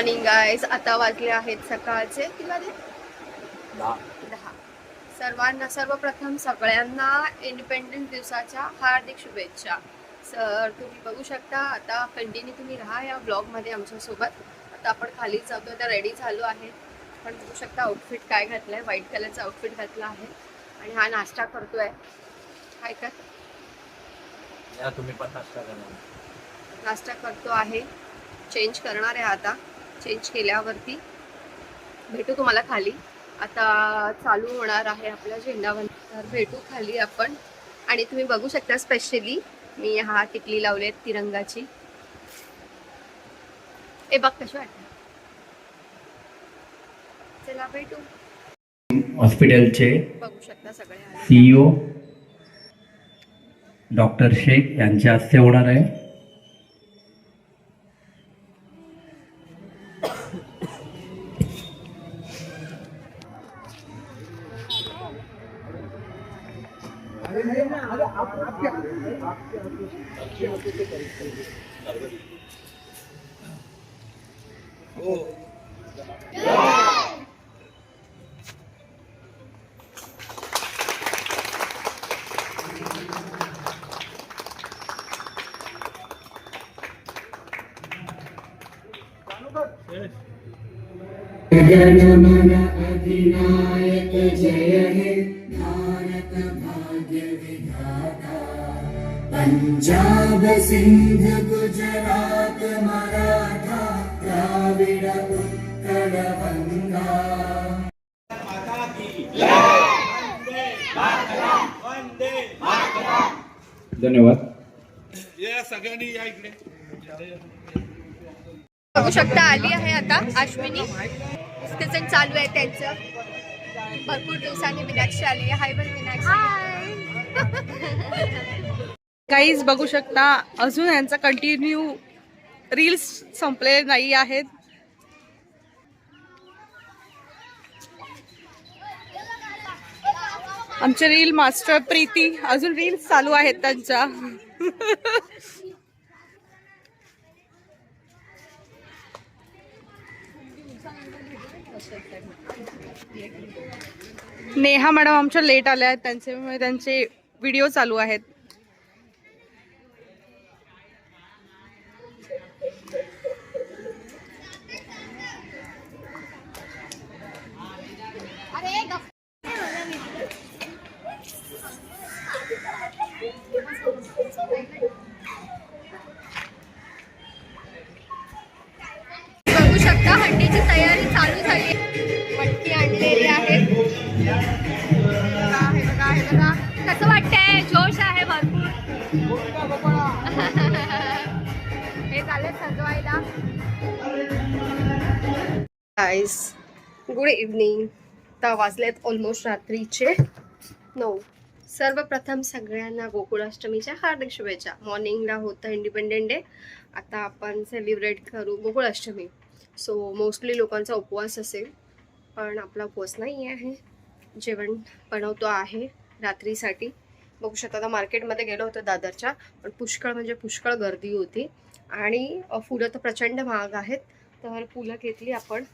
आणि गायज आता वाजले आहेत सकाळचे. किती वाजले? दहा. सर्वांना सर्वप्रथम सगळ्यांना इंडिपेंडन्स दिवसाच्या हार्दिक शुभेच्छा. सर तुम्ही बघू शकता आता कंटिन्यू तुम्ही राहा या ब्लॉगमध्ये आमच्यासोबत आता आपण खाली जातो आता रेडी झालो आहे. पण बघू शकता आउटफिट काय घातलं आहे व्हाईट कलरचा आउटफिट घातला आहे. आणि हा नाश्ता करतोय. काय कर तुम्ही पण नाश्ता करा नाश्ता करतो आहे. चेंज करणार आहे आता. चेंज केल्यावरती भेटू तुम्हाला खाली. आता चालू होणार आहे आपला झेंडावन तर भेटू खाली आपण. आणि तुम्ही बघू शकता स्पेशली मी हा टिकली लावली तिरंगाची. ए बघ कशी वाटते. चला भेटू. हॉस्पिटलचे बघू शकता सगळे. सीईओ डॉक्टर शेख यांच्या हस्ते होणार आहे. अरे आप आपके आपके आपके से करेक्ट ओ Yes. जय हे भारत भाग्य विधाता। पंजाब सिंध गुजरात मराठा द्राविड उत्कल गंगा धन्यवाद। या सगळ्यांनी या इकडे. बघू शकता आली आहे आता अश्विनी. डिस्कशन चालू आहे त्यांचं. भरपूर दिवसांनी मीनाक्षी आली हाय बरं मीनाक्षी. काहीच बघू शकता. अजून यांचा कंटिन्यू रील्स संपले नाही आहेत. आमचे रील मास्टर प्रीती अजून रील्स चालू आहेत त्यांच्या. नेहा मॅडम आमच्या लेट आल्या आहेत त्यांचे त्यांचे व्हिडिओ चालू आहेत. हे चालेल सजवायला गाईस गुड इव्हनिंग तर वाजलेत ऑलमोस्ट रात्रीचे नऊ. सर्वप्रथम सगळ्यांना गोकुळाष्टमीच्या हार्दिक शुभेच्छा. मॉर्निंगला होतं इंडिपेंडंट डे आता आपण सेलिब्रेट करू गोकुळाष्टमी. सो मोस्टली लोकांचा उपवास असेल पण आपला उपवास नाही आहे जेवण बनवतो आहे रात्रीसाठी. बघू शकता आता मार्केटमध्ये गेलो होतो दादरच्या पण पुष्कळ म्हणजे पुष्कळ गर्दी होती. आणि फुलं तर प्रचंड महाग आहेत तर फुलं घेतली आपण.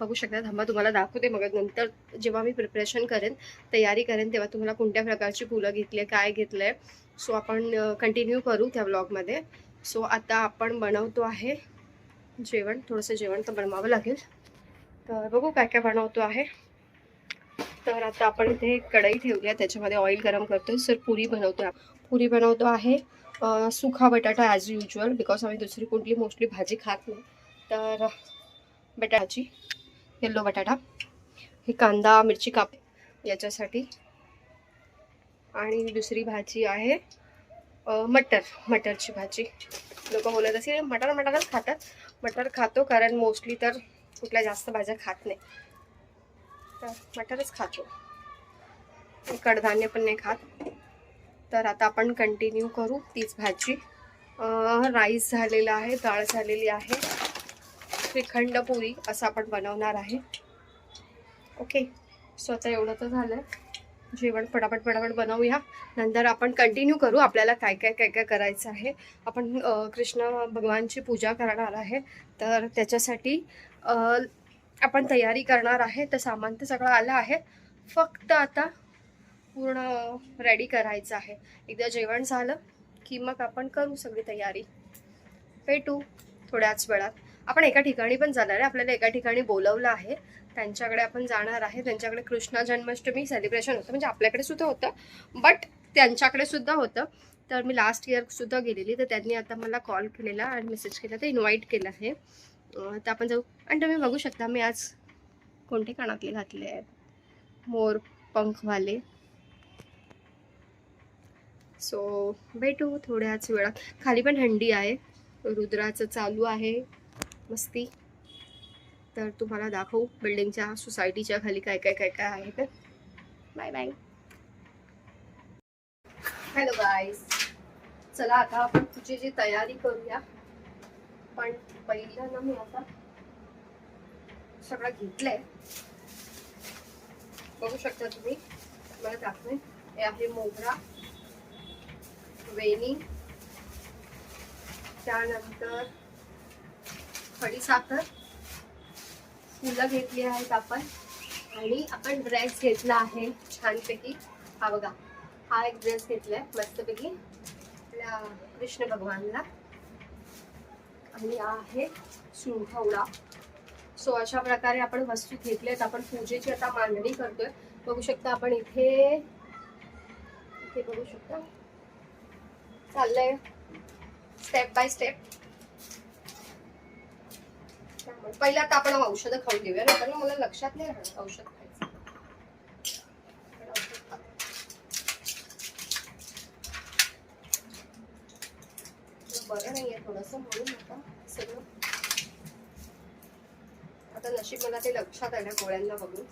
बघू शकता थांबा तुम्हाला दाखवते मग नंतर जेव्हा मी प्रिपरेशन करेन तयारी करेन तेव्हा तुम्हाला कोणत्या प्रकारची फुलं घेतली आहे काय घेतलं आहे. सो आपण कंटिन्यू करू त्या ब्लॉगमध्ये सो आता आपण बनवतो आहे जेवण थोडंसं जेवण तर बनवावं लागेल. तर बघू काय काय बनवतो आहे. तर आता आपण इथे कढई ठेवली आहे. त्याच्यामध्ये ऑइल गरम करतो सर पुरी बनवतो पुरी बनवतो आहे सुखा बटाटा ॲज युजल बिकॉज आम्ही दुसरी कुठली मोस्टली भाजी खात नाही. तर बटाटाची येल्लो बटाटा ही कांदा मिरची काप याच्यासाठी. आणि दुसरी भाजी आहे मटर मटरची भाजी. लोक बोलत असेल मटर मटरच खातात. मटर खातो कारण मोस्टली तर कुठल्या जास्त भाज्या खात नाही. तर मटरच खातो. कडधान्य पण नाही खात. तर आता आपण कंटिन्यू करू तीच भाजी. राईस झालेला आहे डाळ झालेली आहे. श्रीखंड पुरी असं आपण बनवणार आहे. ओके सो आता एवढं तर झालं जेवण पटापट पटापट बनवूया. नंतर आपण कंटिन्यू करू आपल्याला काय काय काय काय करायचं आहे. आपण कृष्ण भगवानची पूजा करणार आहे. तर त्याच्यासाठी आपण तयारी करणार आहे तर सामान तर सगळं आलं आहे. फक्त आता पूर्ण रेडी करायचं आहे. एकदा जेवण झालं की मग आपण करू सगळी तयारी. भेटू थोड्याच वेळात. आपण एका ठिकाणी पण जाणार आहे. आपल्याला एका ठिकाणी बोलवलं आहे. त्यांच्याकडे आपण जाणार आहे. त्यांच्याकडे कृष्ण जन्माष्टमी सेलिब्रेशन होतं. म्हणजे आपल्याकडे सुद्धा होतं. बट त्यांच्याकडे सुद्धा होतं. तर मी लास्ट इयर सुद्धा गेलेली. तर त्यांनी आता मला कॉल केलेला आणि मेसेज केला. तर इन्व्हाइट केलं आहे. तर आपण जाऊ. आणि तुम्ही बघू शकता मी आज कोणते कानातले घातले आहेत. मोर पंखवाले. सो भेटू थोड्याच वेळात. खाली पण थंडी आहे. रुद्राचं चालू आहे. मस्ती. तर तुम्हाला दाखवू बिल्डिंगच्या सोसायटीच्या खाली काय काय काय काय आहे तर. बाय बाय हॅलो गाईज चला आता आपण तुझी जी तयारी करूया. पण पहिलं ना मी आता सगळं घेतलंय. बघू शकता तुम्ही. मला दाखवे हे आहे मोगरा वेणी त्यानंतर खडीसाखर फुलं घेतली आहेत आपण. आणि आपण ड्रेस घेतला आहे छानपैकी. हा बघा. हा एक ड्रेस घेतलाय मस्तपैकी. आपल्या कृष्ण भगवानला. आणि आहे सुंठवडा सो अशा प्रकारे आपण वस्तू घेतल्यात. आपण पूजेची आता मांडणी करतोय. बघू शकता आपण इथे इथे बघू शकता. चाललंय. स्टेप बाय स्टेप पहिला आता आपण औषधं खाऊन घेऊया. नंतर ना मला लक्षात नाही राहणार औषध खायचं आपण औषध खाऊ. बरं नाहीये थोडंसं म्हणून आता सगळं. आता नशीब मला ते लक्षात आलं गोळ्यांना बघून.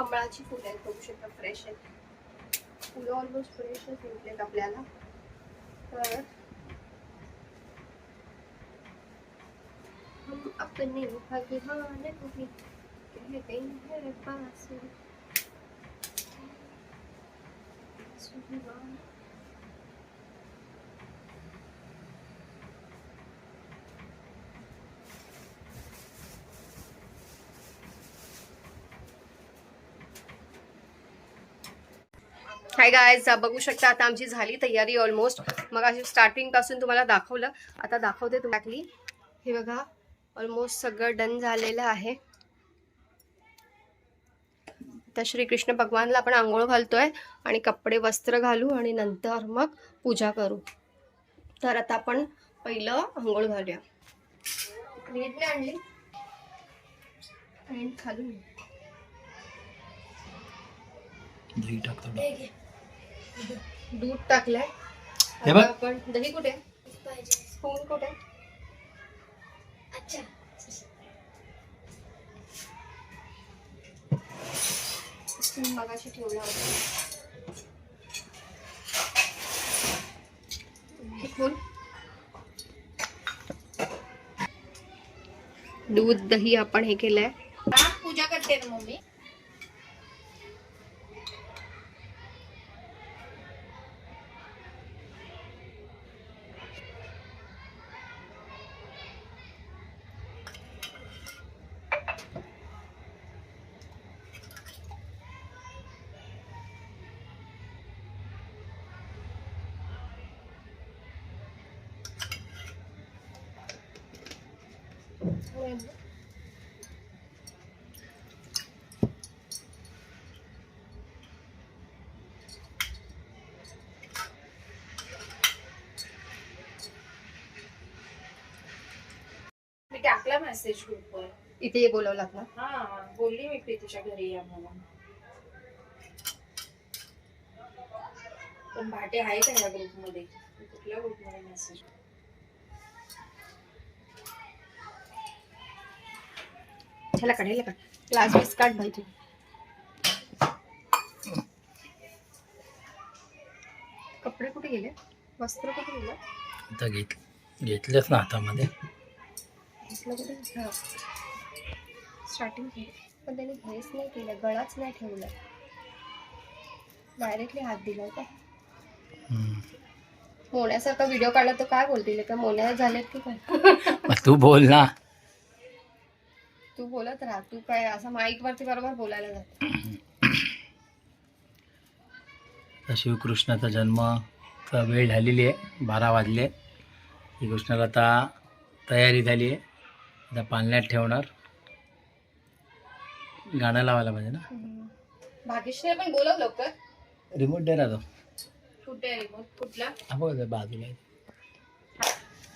कमळाची फुलं आहेत बघू शकता फ्रेश आहेत. फुलं ऑलमोस्ट फ्रेशच भेटलेत आपल्याला. तर हम अपने भगवान को भी कहते हैं पास सुभगवान हाय गायज बघू शकता आता आमची झाली तयारी ऑलमोस्ट मग अशी स्टार्टिंगपासून तुम्हाला दाखवलं. आता दाखवते तुम्हाला. हे बघा ऑलमोस्ट सगळं डन झालेलं आहे. तर श्रीकृष्ण भगवानला आपण आंघोळ घालतोय आणि कपडे वस्त्र घालू आणि नंतर मग पूजा करू. तर आता आपण पहिलं आंघोळ घालूया. आणली. आणि दूध टाकलंय. हे आता बघ. आपण दही कुठे? स्पून कुठे? स्पून मगाशी ठेवला होता. हे खोल. दूध दही आपण हे केलंय. पूजा करते ना मम्मी. टाकला मेसेज ग्रुपवर इथे बोलवलात ना हा बोलली मी प्रीतीच्या घरी या म्हणून. पण भाटे आहे का या ग्रुपमध्ये कुठल्या ग्रुपमध्ये मेसेज ह्याला काढ ह्याला काढ. ग्लास बीस काढ भाई तू. कपडे कुठे गेले? वस्त्र कुठे गेलं? आता घेत घेतलेच ना हातामध्ये. घेतलं कुठे स्टार्टिंग पण त्याने घेस नाही केलं गळाच नाही ठेवला. डायरेक्टली हात दिला होता. मोन्यासारखा व्हिडिओ काढला तर काय बोलतील? का मोन्या झालेत की काय? तू बोल ना. तू बोलत राहा. तू काय असं माईक वरती बरोबर बोलायला जात शिवकृष्णाचा जन्माचा वेळ झालेली आहे? बारा वाजले. श्रीकृष्णाला आता तयारी झाली आहे. आता पालण्यात ठेवणार. गाणं लावायला पाहिजे ना? भाग्यश्री पण बोलव लवकर. रिमोट दे ना तो. कुठे आहे रिमोट कुठला? बघ ते बाजूला आहे.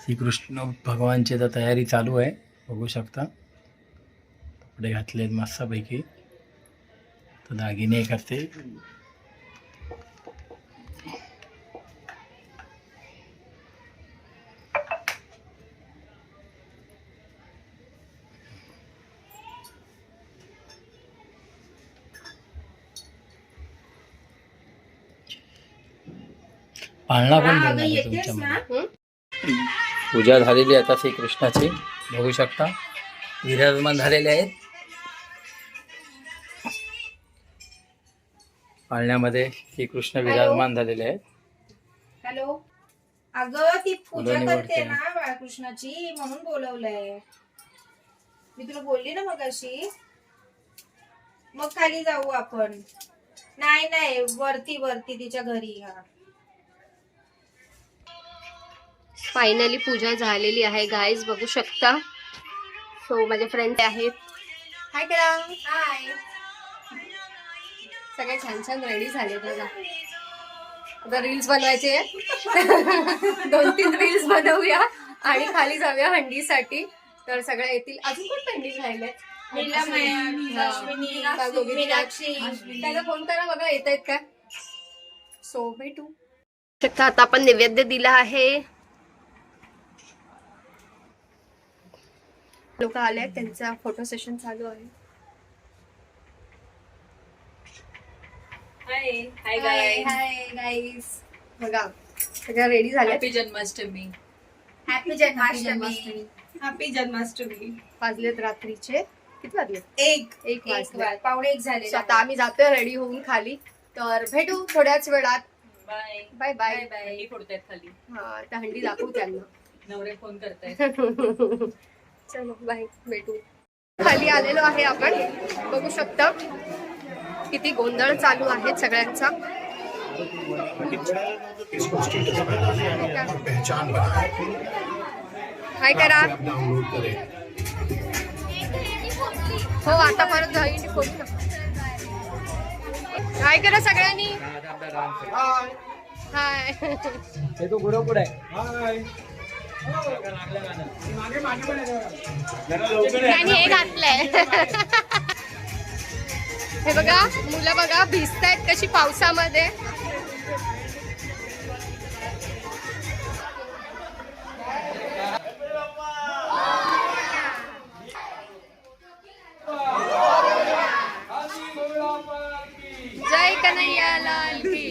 श्रीकृष्ण भगवानची आता तयारी चालू आहे. बघू शकता. कपडे घातलेत मस्तपैकी. तर दागिने करते. पाळणा हा, येतेस तुमच्या? पूजा झालेली आहे आता श्रीकृष्णाची. बघू शकता. विराजमान झालेले आहेत. पाळण्यामध्ये श्रीकृष्ण विराजमान झालेले आहेत. हॅलो. अगं ती पूजा करते. ना बाळकृष्णाची म्हणून बोलवलंय. मी तुला बोलली ना मग अशी मग खाली जाऊ आपण. नाही नाही वरती वरती तिच्या घरी. हा. फायनली पूजा झालेली आहे. गाईज बघू शकता. सो माझे फ्रेंड आहेत. हाय करा हाय सगळे छान छान रेडी झाले बघा. आता रील्स बनवायचे दोन तीन रील्स बनवूया आणि खाली जाऊया हंडीसाठी. तर सगळ्या येतील. अजून कोण पेंडिंग राहिले त्याला फोन करा बघा येत आहेत का? सो भेटू. शकता आता आपण नैवेद्य दिला आहे. लोक आले आहेत त्यांचा फोटो सेशन चालू आहे. हाय हाय हाय गाय हाय गाईस बघा सगळ्या रेडी झाल्या? Happy Janmashtami happy Janmashtami happy Janmashtami वाजलेत रात्रीचे. किती वाजले? एक. एक एक वाजले. वाज- पावणे एक झाले. So आता आम्ही जातोय रेडी होऊन खाली. तर भेटू थोड्याच वेळात. Bye bye bye bye bye हंडी फोडतायत खाली. हा त्या हंडी दाखवू त्यांना. नवरे फोन करतायत. चलो बाय भेटू. खाली आलेलो आहे आपण. बघू शकता किती गोंधळ चालू आहे सगळ्यांचा. काय करा हो आता परत काय करा. सगळ्यांनी. हाय त्यांनी हे घातलंय. हे बघा मुलं बघा भिजतायत कशी पावसामध्ये. जय कन्हैया लाल की.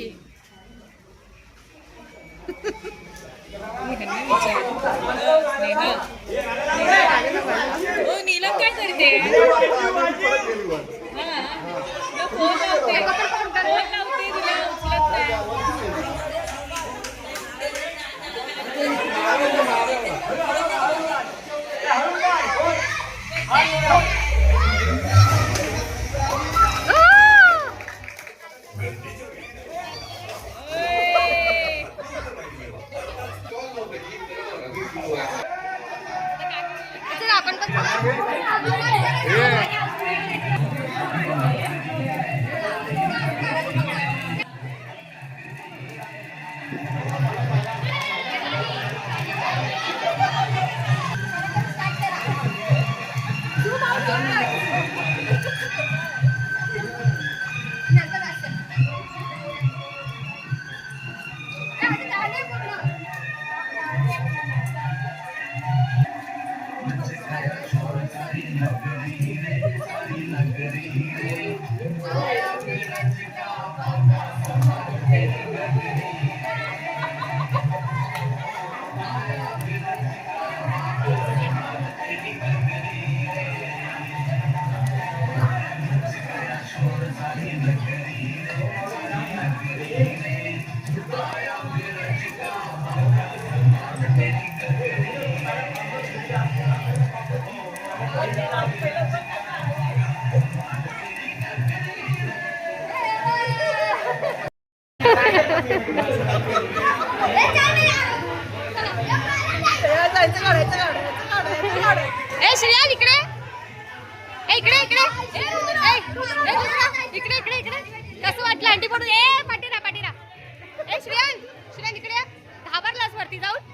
वरती जाऊन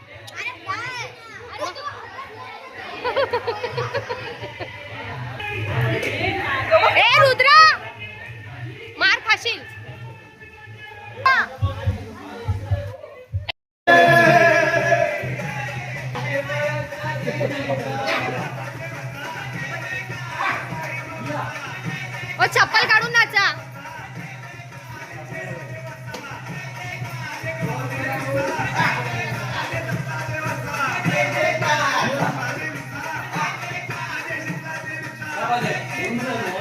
아버지,